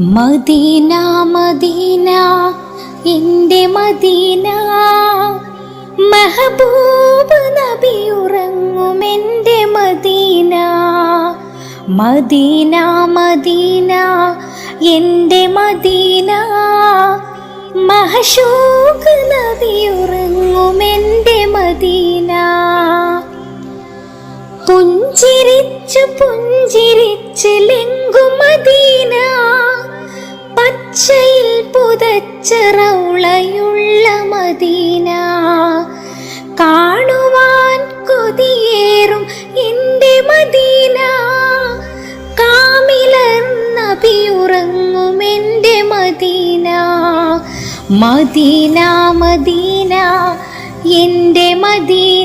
Medina Medina എന്റെ Medina. മഹബൂബ് നബി ഉറങ്ങും എന്റെ മദീന. മദീന മദീന എന്റെ മദീന. മഹശൂഖ് നബി ഉറങ്ങും എന്റെ മദീന. പുഞ്ചിരിച്ച് പുഞ്ചിരിച്ച് ലെങ്കും മദീന. പച്ചയിൽ പുതച്ചറൗളയുള്ള മദീന. കാണുവാൻ കൊതിയേറും എന്റെ മദീന. കാമിലർ നബി ഉറങ്ങും എന്റെ മദീന. മദീന മദീന എന്റെ മദീന.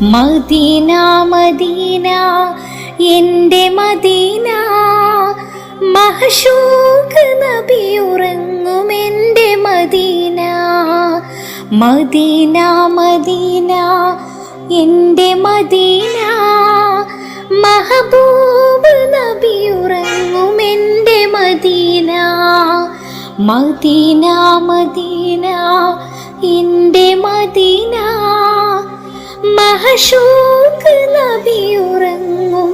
മദീന മദീന എന്റെ മദീന. മഹഷൂഖ് നബി ഉറങ്ങും എന്റെ മദീന. മദീന മദീന എന്റെ മദീന. മഹബൂബ് നബി ഉറങ്ങും എന്റെ മദീന. മദീന മദീന എന്റെ മദീന. മഹഷൂഖ് നബി ഉറങ്ങും